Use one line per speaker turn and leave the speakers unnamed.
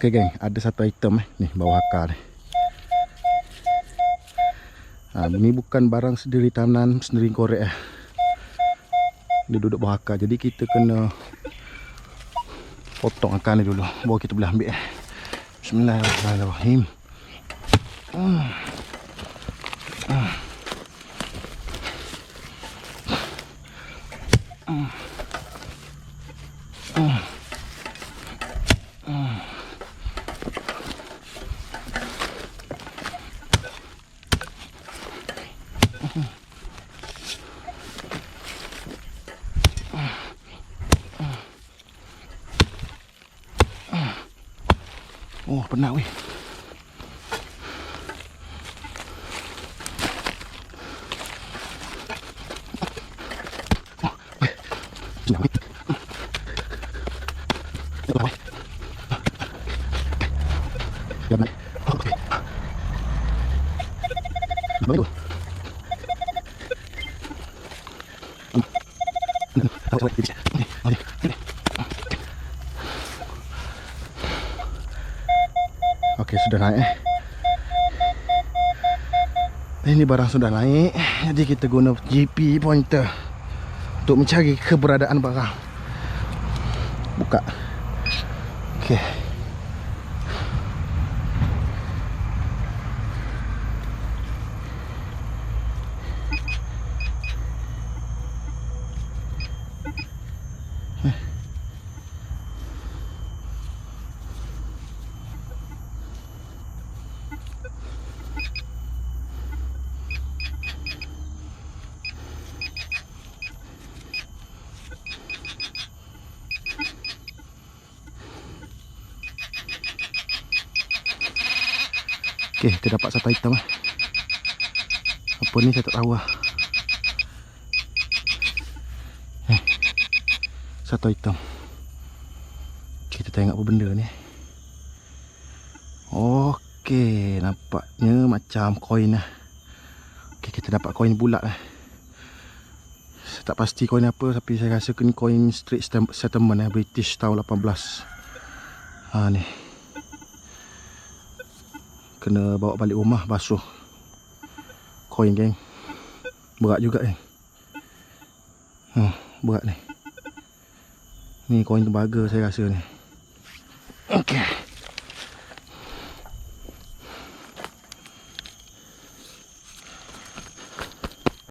Okey geng, ada satu item eh. Ni bawah akar ni. Ha, ni bukan barang sendiri tanam sendiri korek eh. Dia duduk bawah akar. Jadi kita kena potong akar ni dulu. Baru kita boleh ambil eh. Bismillahirrahmanirrahim. Hmm. Hmm. Oh, penat Oh, benar weh. Okay. Okey, sudah naik eh. Ini barang sudah naik. Jadi kita guna GP pointer untuk mencari keberadaan barang. Buka. Okey. Okey, kita dapat satu item lah. Apa ni saya tak tahu lah. Eh, satu item. Kita tengok apa benda ni. Okey, nampaknya macam koin lah. Okey, kita dapat koin bulat lah. Saya tak pasti koin apa tapi saya rasa ni koin Stem- settlement eh, British tahun 18. Ha ni. Kena bawa balik rumah basuh. Koin geng. Berat juga eh. Hmm, berat ni. Ni koin tembaga saya rasa ni. Okey.